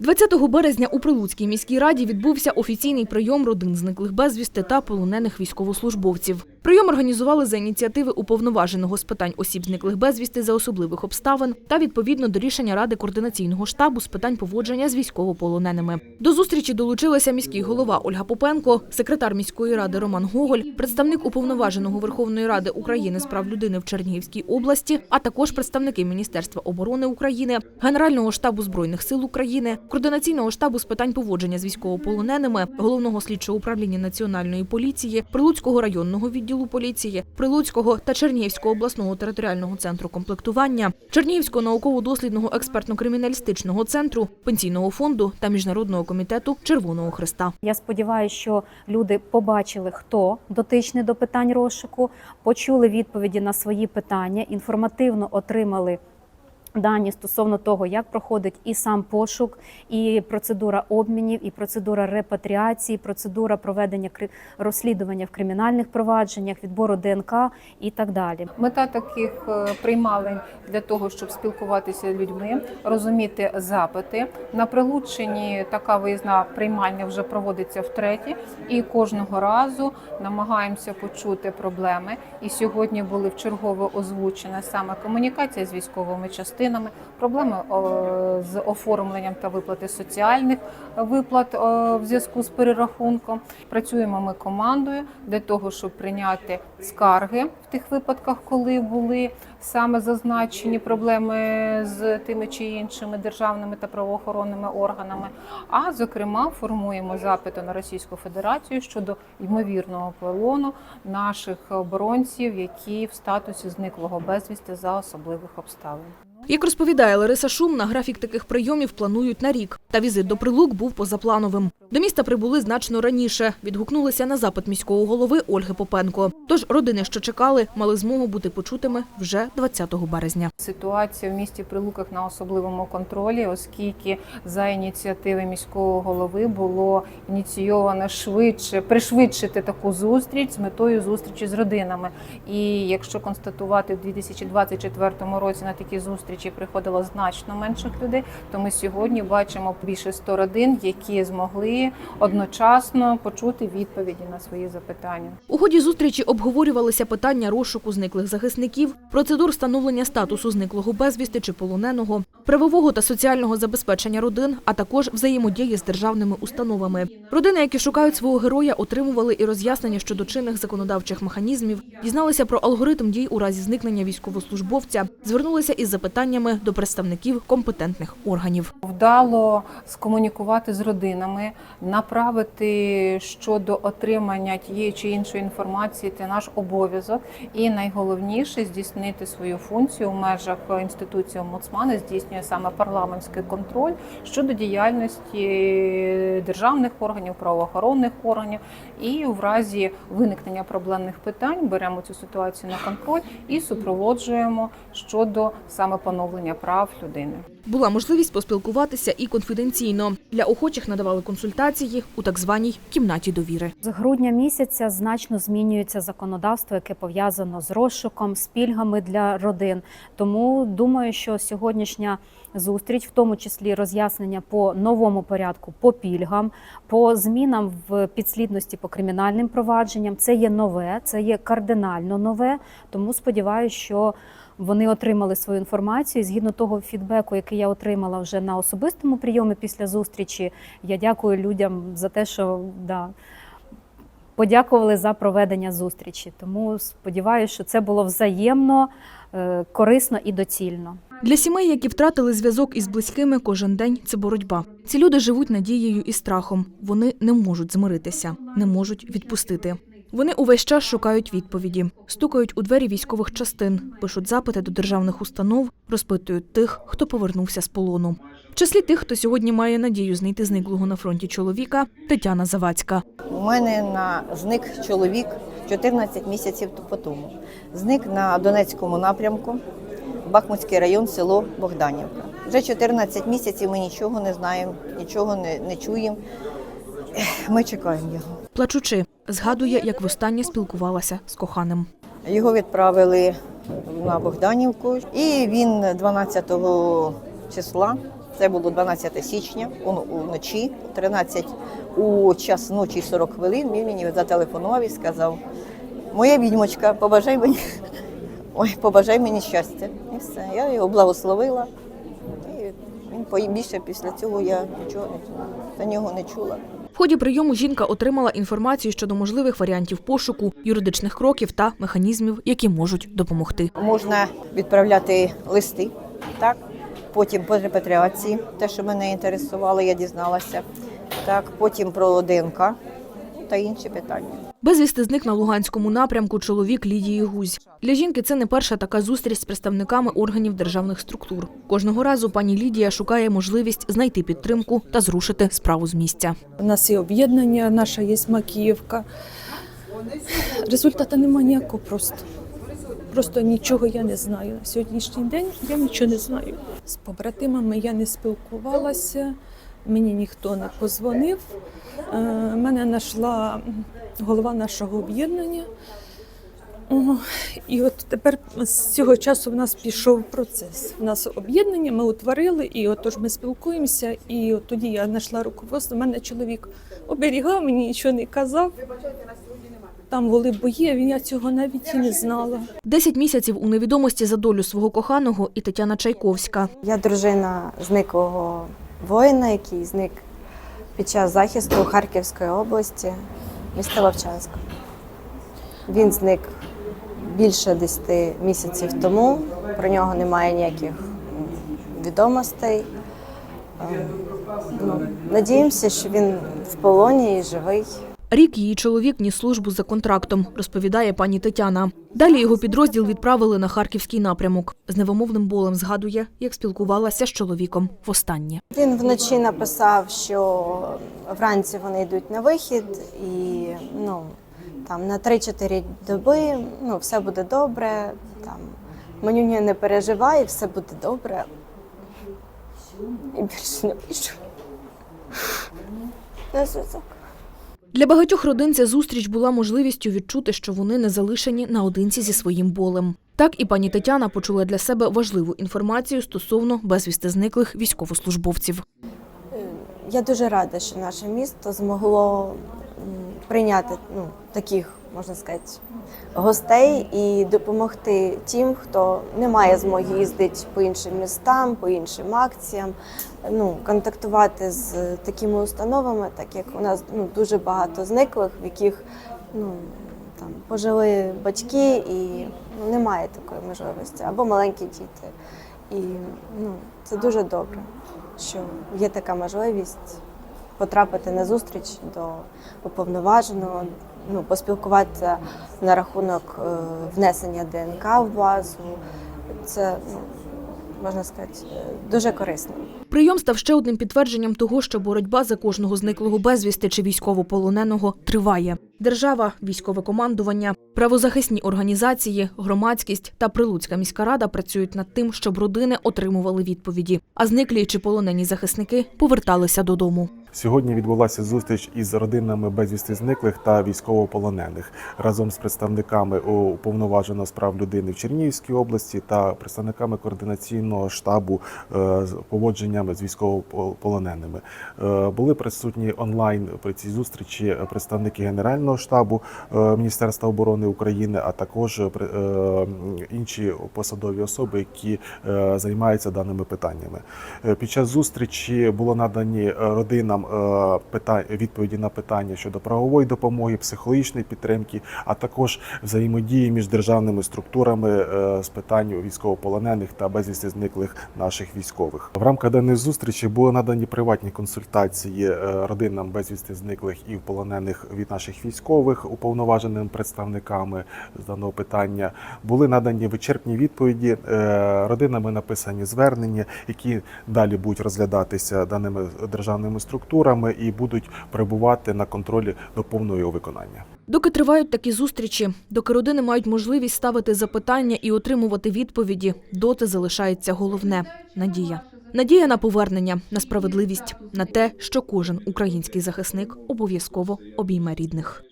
20 березня у Прилуцькій міській раді відбувся офіційний прийом родин зниклих безвісти та полонених військовослужбовців. Прийом організували за ініціативи уповноваженого з питань осіб зниклих безвісти за особливих обставин та відповідно до рішення Ради координаційного штабу з питань поводження з військовополоненими. До зустрічі долучилася міський голова Ольга Попенко, секретар міської ради Роман Гоголь, представник уповноваженого Верховної Ради України з прав людини в Чернігівській області, а також представники Міністерства оборони України, Генерального штабу збройних сил України, координаційного штабу з питань поводження з військовополоненими, головного слідчого управління національної поліції, Прилуцького районного відділу поліції, Прилуцького та Чернігівського обласного територіального центру комплектування, Чернігівського науково-дослідного експертно-криміналістичного центру, пенсійного фонду та міжнародного комітету Червоного Христа. Я сподіваюся, що люди побачили, хто дотичний до питань розшуку, почули відповіді на свої питання, інформативно отримали. Дані стосовно того, як проходить і сам пошук, і процедура обмінів, і процедура репатріації, процедура проведення розслідування в кримінальних провадженнях, відбору ДНК і так далі. Мета таких е, приймалень для того, щоб спілкуватися з людьми, розуміти запити. На Прилуччині така виїзна приймальня вже проводиться втретє, і кожного разу намагаємося почути проблеми. І сьогодні були вчергове озвучена саме комунікація з військовими частинами, проблеми з оформленням та виплати соціальних виплат в зв'язку з перерахунком. Працюємо ми командою для того, щоб прийняти скарги в тих випадках, коли були саме зазначені проблеми з тими чи іншими державними та правоохоронними органами. А зокрема, формуємо запити на Російську Федерацію щодо ймовірного полону наших оборонців, які в статусі зниклого безвісти за особливих обставин. Як розповідає Лариса Шумна, графік таких прийомів планують на рік. Та візит до Прилук був позаплановим. До міста прибули значно раніше. Відгукнулися на запит міського голови Ольги Попенко. Тож родини, що чекали, мали змогу бути почутими вже 20 березня. Ситуація в місті Прилуках на особливому контролі, оскільки за ініціативи міського голови було ініційовано швидше пришвидшити таку зустріч з метою зустрічі з родинами. І якщо констатувати в 2024 році на такі зустрічі приходило значно менших людей, то ми сьогодні бачимо більше 100 родин, які змогли одночасно почути відповіді на свої запитання. У ході зустрічі обговорювалися питання розшуку зниклих захисників, процедур встановлення статусу зниклого безвісти чи полоненого, правового та соціального забезпечення родин, а також взаємодії з державними установами. Родини, які шукають свого героя, отримували і роз'яснення щодо чинних законодавчих механізмів, дізналися про алгоритм дій у разі зникнення військовослужбовця, звернулися із запитаннями до представників компетентних органів. Вдало скомунікувати з родинами, направити щодо отримання тієї чи іншої інформації. Це наш обов'язок. І найголовніше здійснити свою функцію в межах інституції омбудсмана здійснює саме парламентський контроль щодо діяльності державних органів, правоохоронних органів. І в разі виникнення проблемних питань беремо цю ситуацію на контроль і супроводжуємо щодо саме поновлення прав людини. Була можливість поспілкуватися і конфіденційно. Для охочих надавали консультації у так званій кімнаті довіри. З грудня місяця значно змінюється законодавство, яке пов'язано з розшуком, з пільгами для родин. Тому думаю, що сьогоднішня зустріч, в тому числі роз'яснення по новому порядку, по пільгам, по змінам в підслідності по кримінальним провадженням, це є нове, це є кардинально нове. Тому сподіваюся, що вони отримали свою інформацію. Згідно того фідбеку, який я отримала вже на особистому прийомі після зустрічі, я дякую людям за те, що да, подякували за проведення зустрічі. Тому сподіваюся, що це було взаємно, е, корисно і доцільно. Для сімей, які втратили зв'язок із близькими, кожен день це боротьба. Ці люди живуть надією і страхом. Вони не можуть змиритися, не можуть відпустити. Вони увесь час шукають відповіді, стукають у двері військових частин, пишуть запити до державних установ, розпитують тих, хто повернувся з полону. В числі тих, хто сьогодні має надію знайти зниклого на фронті чоловіка, Тетяна Завадська. У мене на зник чоловік 14 місяців тому. Зник на Донецькому напрямку, Бахмутський район, село Богданівка. Вже 14 місяців ми нічого не знаємо, нічого не, не чуємо. Ми чекаємо його. Плачучи, згадує, як востаннє спілкувалася з коханим. Його відправили на Богданівку, і він 12 числа Це було 12 січня уночі, 13 у час ночі 40 хвилин. Він мені зателефонував і сказав: Моя відьмочка, побажай мені, ой, побажай мені щастя. І все. Я його благословила. Більше після цього я нічого не за нього не чула. В ході прийому жінка отримала інформацію щодо можливих варіантів пошуку, юридичних кроків та механізмів, які можуть допомогти. Можна відправляти листи, так? Потім по репатріації, те, що мене інтересувало, я дізналася. Так, потім про ДНК та інші питання. Безвісти зник на Луганському напрямку чоловік Лідії Гузь. Для жінки це не перша така зустріч з представниками органів державних структур. Кожного разу пані Лідія шукає можливість знайти підтримку та зрушити справу з місця. У нас є об'єднання, наша є Макіївка. Результату немає ніякого просто. Просто нічого я не знаю. На сьогоднішній день я нічого не знаю. З побратимами я не спілкувалася, мені ніхто не позвонив. Е, Мене знайшла голова нашого об'єднання. О, І от тепер з цього часу в нас пішов процес. У нас об'єднання, ми утворили, і отож ми спілкуємося. І от тоді я знайшла руководство. Мене чоловік оберігав, мені нічого не казав. Там були бої, а він я цього навіть і не знала. Десять місяців у невідомості за долю свого коханого і Тетяна Чайковська. Я дружина зниклого воїна, який зник під час захисту Харківської області, міста Вовчанська. Він зник більше 10 місяців тому. Про нього немає ніяких відомостей. Ем, Ну, надіємося, що він в полоні і живий. Рік її чоловік ніс службу за контрактом, розповідає пані Тетяна. Далі його підрозділ відправили на харківський напрямок. З невимовним болем згадує, як спілкувалася з чоловіком востаннє. Він вночі написав, що вранці вони йдуть на вихід, і ну там на 3-4 доби ну, все буде добре. Там манюня не переживай, все буде добре. І більше не пишу. На зв'язок. Для багатьох родин ця зустріч була можливістю відчути, що вони не залишені наодинці зі своїм болем. Так і пані Тетяна почула для себе важливу інформацію стосовно безвісти зниклих військовослужбовців. Я дуже рада, що наше місто змогло прийняти ну, таких, можна сказати, гостей і допомогти тим, хто не має змоги їздити по іншим містам, по іншим акціям, ну, контактувати з такими установами, так як у нас ну, дуже багато зниклих, в яких ну, там, пожили батьки і ну, немає такої можливості, або маленькі діти. І ну, це дуже добре, що є така можливість потрапити на зустріч до уповноваженого, ну, поспілкуватися на рахунок е, внесення ДНК в базу. Це, ну, можна сказати, е, дуже корисно. Прийом став ще одним підтвердженням того, що боротьба за кожного зниклого безвісти чи військовополоненого триває. Держава, військове командування, правозахисні організації, громадськість та Прилуцька міська рада працюють над тим, щоб родини отримували відповіді, а зниклі чи полонені захисники поверталися додому. Сьогодні відбулася зустріч із родинами безвісти зниклих та військовополонених разом з представниками уповноваженого з прав людини в Чернігівській області та представниками координаційного штабу е, з поводженнями з військовополоненими. Е, Були присутні онлайн при цій зустрічі представники Генерального штабу е, Міністерства оборони України, а також інші посадові особи, які займаються даними питаннями. Під час зустрічі було надані родинам е, відповіді на питання щодо правової допомоги, психологічної підтримки, а також взаємодії між державними структурами е, з питань військовополонених та безвісти зниклих наших військових. В рамках даної зустрічі були надані приватні консультації е, родинам безвісти зниклих і полонених від наших військових уповноваженими представниками з даного питання. Були надані вичерпні відповіді. Родинами написані звернення, які далі будуть розглядатися даними державними структурами і будуть перебувати на контролі до повного його виконання. Доки тривають такі зустрічі, доки родини мають можливість ставити запитання і отримувати відповіді, доти залишається головне надія. Надія на повернення, на справедливість, на те, що кожен український захисник обов'язково обійме рідних.